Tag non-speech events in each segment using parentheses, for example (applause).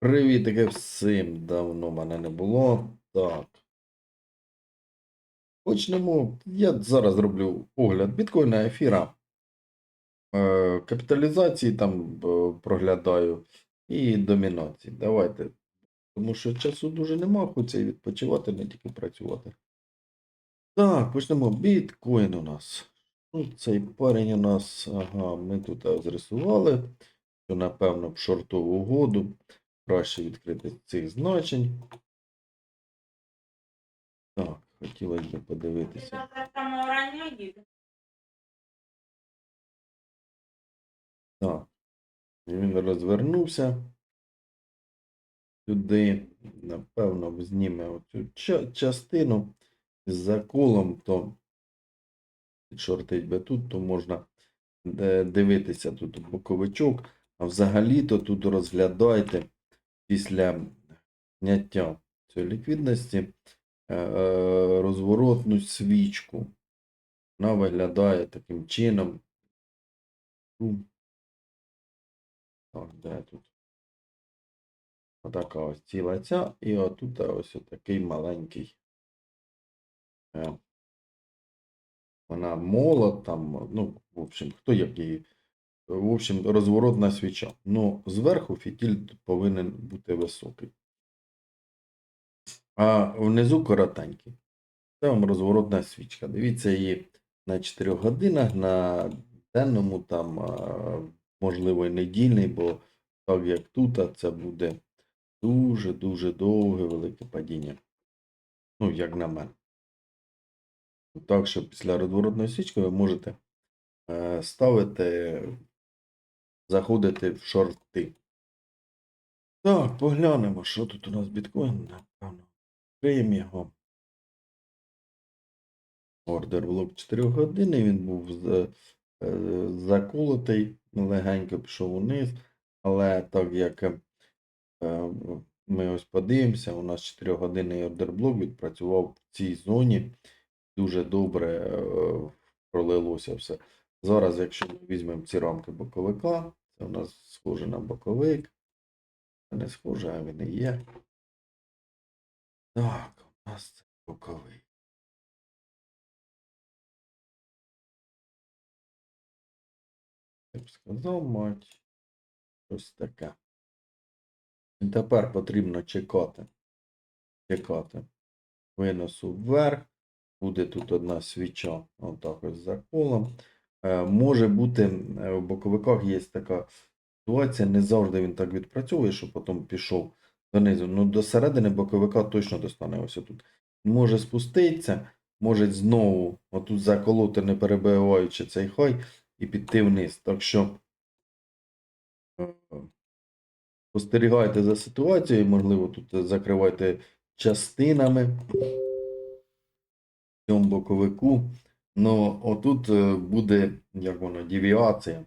Привітики всім! Давно мене не було. Так. Почнемо. Я зараз зроблю огляд біткоїна ефіра. Е, капіталізації там е, проглядаю і домінації. Давайте. Тому що часу дуже нема, хочеться і відпочивати, не тільки працювати. Так, почнемо. Біткоін у нас. Ну, цей парень у нас. Ага, ми тут е, зрисували. Що, напевно, в шортову угоду. Краще відкрити цих значень. Так, хотілося б подивитися. Так. Він розвернувся сюди. Напевно, зніме оцю частину з заколом, то шортить би тут, то можна е, дивитися тут боковичок. А взагалі-то тут розглядайте після зняття цієї ліквідності е, е, розворотну свічку. Вона виглядає таким чином. Ну, Так, де тут? Отака ось ціла ця, і отут ось такий маленький. е, Вона молот там, ну, в общем, хто який. В общем, розворотна свіча. Ну, зверху фітіль повинен бути високий. А внизу коротенький. Це вам розворотна свічка. Дивіться її на 4 годинах, на денному, там, можливо, і недільний, бо так як тут, а це буде дуже-дуже довге велике падіння. Ну, як на мене. Так що після розворотної свічки ви можете е, ставити, заходити в шорти. Так, поглянемо, що тут у нас біткоін, напевно. Відкриємо його. Ордер блок 4 години, він був е, заколотий, легенько пішов униз, але так як е, ми ось подивимося, у нас 4 годинний ордер блок відпрацював в цій зоні. Дуже добре е, пролилося все. Зараз, якщо ми візьмемо ці рамки боковика, це у нас схоже на боковик. Це не схоже, а він і є. Так, у нас це боковий. Я б сказав, мать. Ось таке. І тепер потрібно чекати. Чекати. Виносу вверх. Буде тут одна свіча, отак ось за колом. Е, може бути, е, в боковиках є така ситуація, не завжди він так відпрацьовує, що потім пішов донизу. Ну, до середини боковика точно достане ось тут. Може спуститися, може знову отут заколоти, не перебиваючи цей хай, і піти вниз. Так що е, спостерігайте за ситуацією, можливо, тут закривайте частинами в цьому боковику. Ну, отут е, буде, як воно, девіація.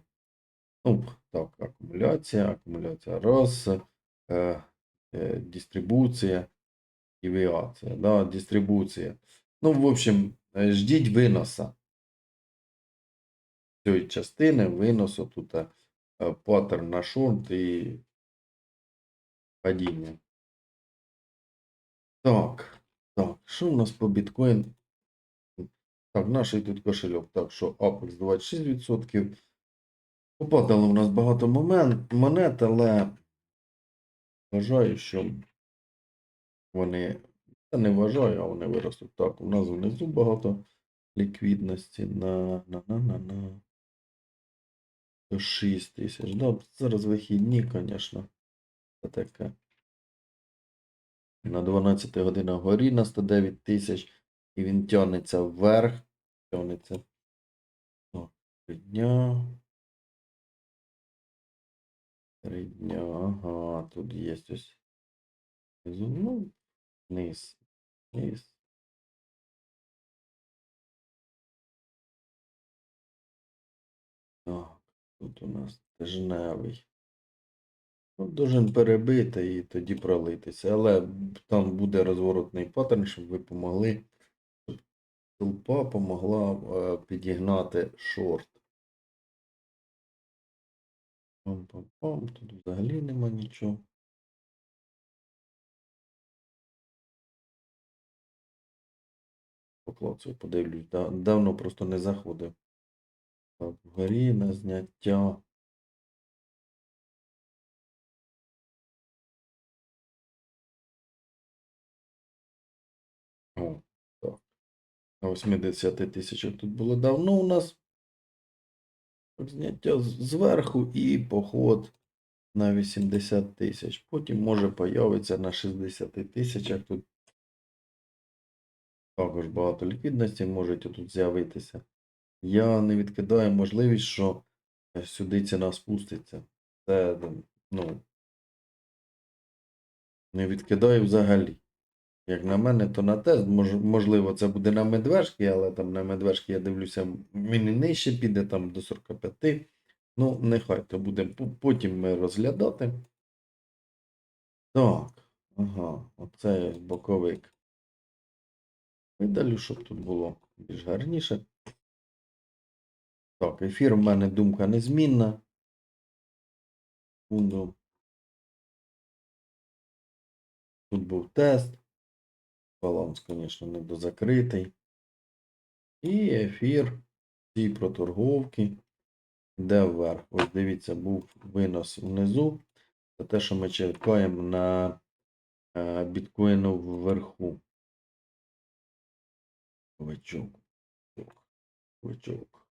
Ну, так, акумуляція, акумуляція раз, е, е, дистрибуція, девіація, да, дистрибуція. Ну, в общем, е, ждіть виноса цієї частини, виносу тут е, паттерн на шорт і падіння. Так, так, що у нас по біткоін? Так, наш тут кошельок. Так, що Apex 26%. Попадало у нас багато момен, монет, але вважаю, що вони. Я не вважаю, а вони виростуть. Так, у нас внизу багато ліквідності на на на на на. До 6 тисяч. Да, зараз вихідні, звісно. Це таке. На 12 годинах горі на 109 тисяч. І він тягнеться вверх. Тягнеться. Три дня. Три дня. Ага, тут є ось. Ну, вниз. Вниз. Так, тут у нас тижневий. Ну, должен перебити і тоді пролитися. Але там буде розворотний паттерн, щоб ви помогли. Толпа помогла е, підігнати шорт. Пам-пам-пам, тут взагалі нема нічого. Поклацую, подивлюсь. Давно просто не заходив. Так, вгорі на зняття. О. 80 тисячах тут було давно у нас. Зняття зверху і поход на 80 тисяч. Потім може появиться на 60 тисячах. Тут також багато ліквідності може тут з'явитися. Я не відкидаю можливість, що е, сюди ціна спуститься. Це, ну, не відкидаю взагалі. Як на мене, то на тест, мож, можливо, це буде на медвежки, але там на медвежки я дивлюся, він нижче піде там до 45. Ну, нехай то будемо потім ми розглядати. Так, ага, оце боковик. Видалю, щоб тут було більш гарніше. Так, ефір в мене думка незмінна. Секунду. Тут був тест. Баланс, звісно, не дозакритий. І ефір ці проторговки йде вверх. Ось дивіться, був винос внизу. Це те, що ми чекаємо на е, біткоїну вверху. Вичок. Вичок.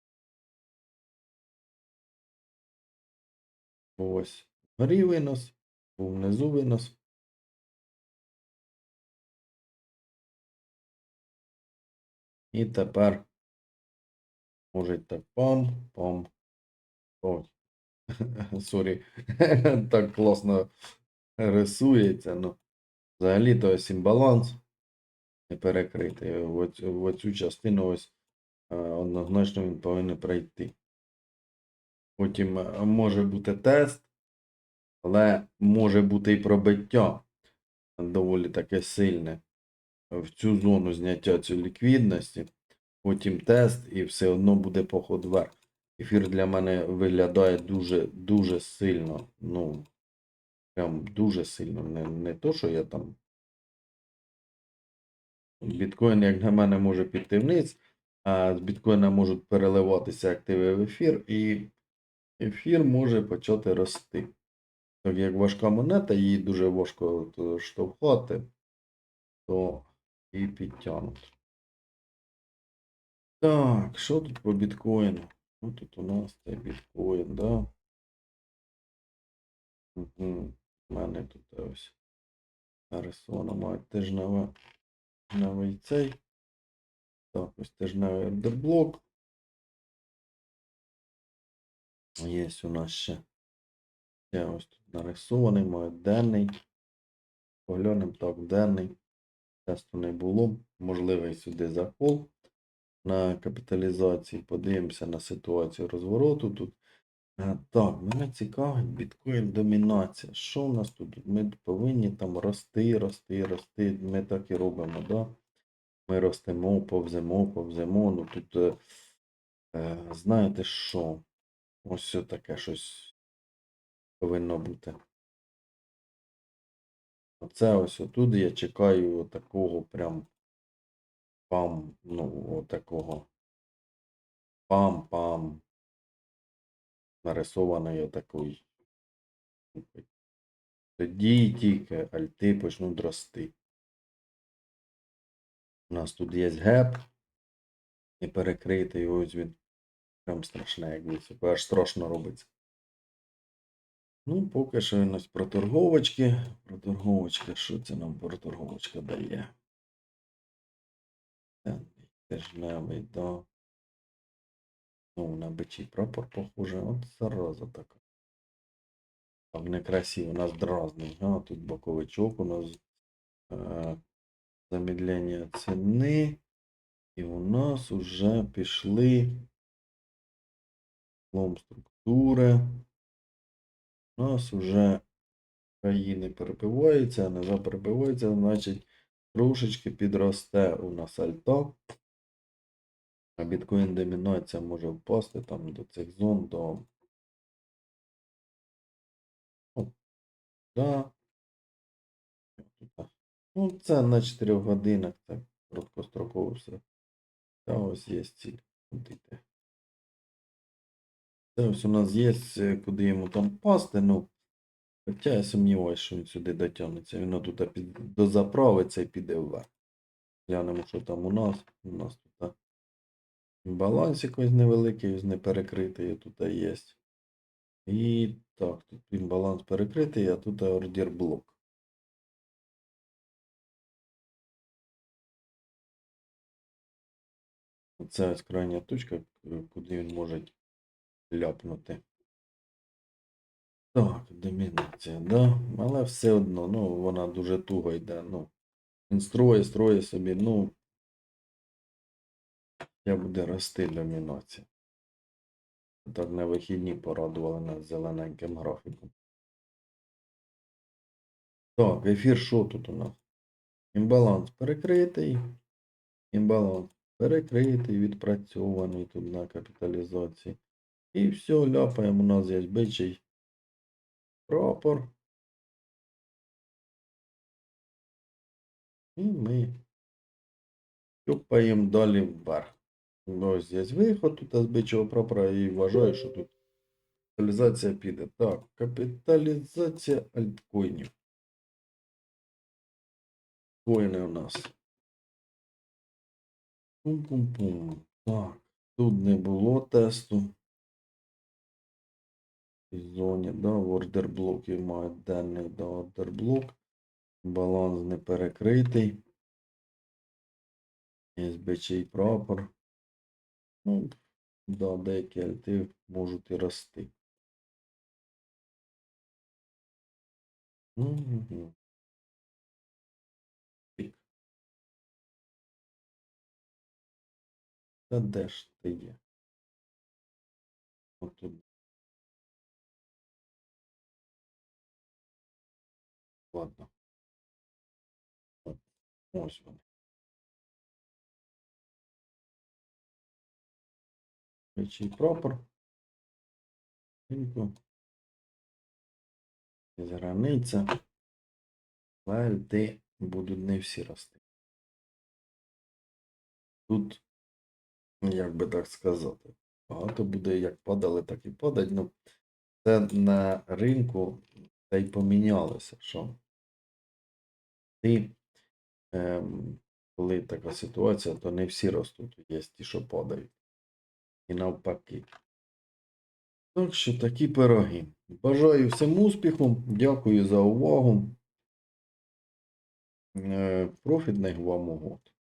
Ось. Горі винос, був внизу винос. І тепер може так пам, пам. Ой. (laughs) Сорі. (laughs) так класно рисується. Ну, взагалі то ось імбаланс не перекритий. В оцю, частину ось е, однозначно він повинен пройти. Потім е, може бути тест, але може бути і пробиття доволі таке сильне в цю зону зняття цієї ліквідності, потім тест, і все одно буде поход вверх. Ефір для мене виглядає дуже дуже сильно. Ну, прям дуже сильно. Не, не то, що я там. Біткоін, як на мене, може піти вниз, а з біткоїна можуть переливатися активи в ефір, і ефір може почати рости. Так як важка монета, її дуже важко штовхати, то і підтягнуть. Так, що тут по біткоїну? Ну, тут у нас це біткоін, да? У мене тут ось нарисовано має тижневе новий цей. Так, ось тижневий ордерблок. Є у нас ще. Я ось тут нарисований, має денний. Поглянемо так, денний. Тесту не було. Можливий сюди закол на капіталізації. Подивимося на ситуацію розвороту тут. Е, Так, мене цікавить біткоін домінація. Що в нас тут? Ми повинні там рости, рости, рости. Ми так і робимо, да? Ми ростемо, повземо, повземо. Ну тут, е, е, знаєте що? Ось таке щось повинно бути. Оце ось отут я чекаю такого прям пам, ну, отакого пам-пам. Нарисований отакий. Тоді тільки альти почнуть рости. У нас тут є геп. І перекритий, ось він. Прям страшне, як високо, аж страшно робиться. Ну, поки що у нас проторговочки. Проторговочка, що це нам проторговочка дає? Денний, Тижневий, да. Ну, на бичий прапор похоже. От зараза така. Так некрасиво, у нас дразний. А, тут боковичок у нас е, замедлення ціни. І у нас уже пішли лом структури. У нас уже країни перебиваються, а не перебиваються, значить трошечки підросте у нас альта. А біткоін домінація може впасти там до цих зон, до. О, да. Ну, це на 4 годинах, це короткостроково все. Та ось є ціль. Йти? Ось у нас є, куди йому там пасти, ну. Хоча я сумніваюся, що він сюди дотягнеться. Він під, дозаправиться і піде вверх. Глянемо, що там у нас. У нас тут баланс якийсь невеликий, ось не перекритий, тут є. І так, тут він баланс перекритий, а тут ордер блок. Це ось крайня точка, куди він може ляпнути. Так, домінація, да. Але все одно, ну, вона дуже туго йде. Ну, він строє, строє собі, ну. Я буде рости домінація. Так на вихідні порадували нас зелененьким графіком. Так, ефір що тут у нас? Імбаланс перекритий. Імбаланс перекритий, відпрацьований тут на капіталізації. І все, ляпаємо. У нас є бичий прапор. І ми тюпаємо далі вверх. Ось є виход тут з бичого прапора і вважаю, що тут капіталізація піде. Так, капіталізація альткоїнів. Коїни у нас. Пум-пум-пум. Так, тут не було тесту. Зоні, да, в ордерблокі має денний да, ордерблок. Баланс не перекритий. СБЧ прапор. Ну, да, деякі альти можуть і рости. Мгм. Та де ж ти є? Отут. Ладно. О, Ось вони. Речий. Із границя. Альти будуть не всі рости. Тут, як би так сказати, багато буде як падали, так і падать. Ну, це на ринку та й помінялося, що ти, ем, коли така ситуація, то не всі ростуть, є ті, що падають. І навпаки. Так що такі пироги. Бажаю всім успіху, дякую за увагу. Е, Профітних вам угод.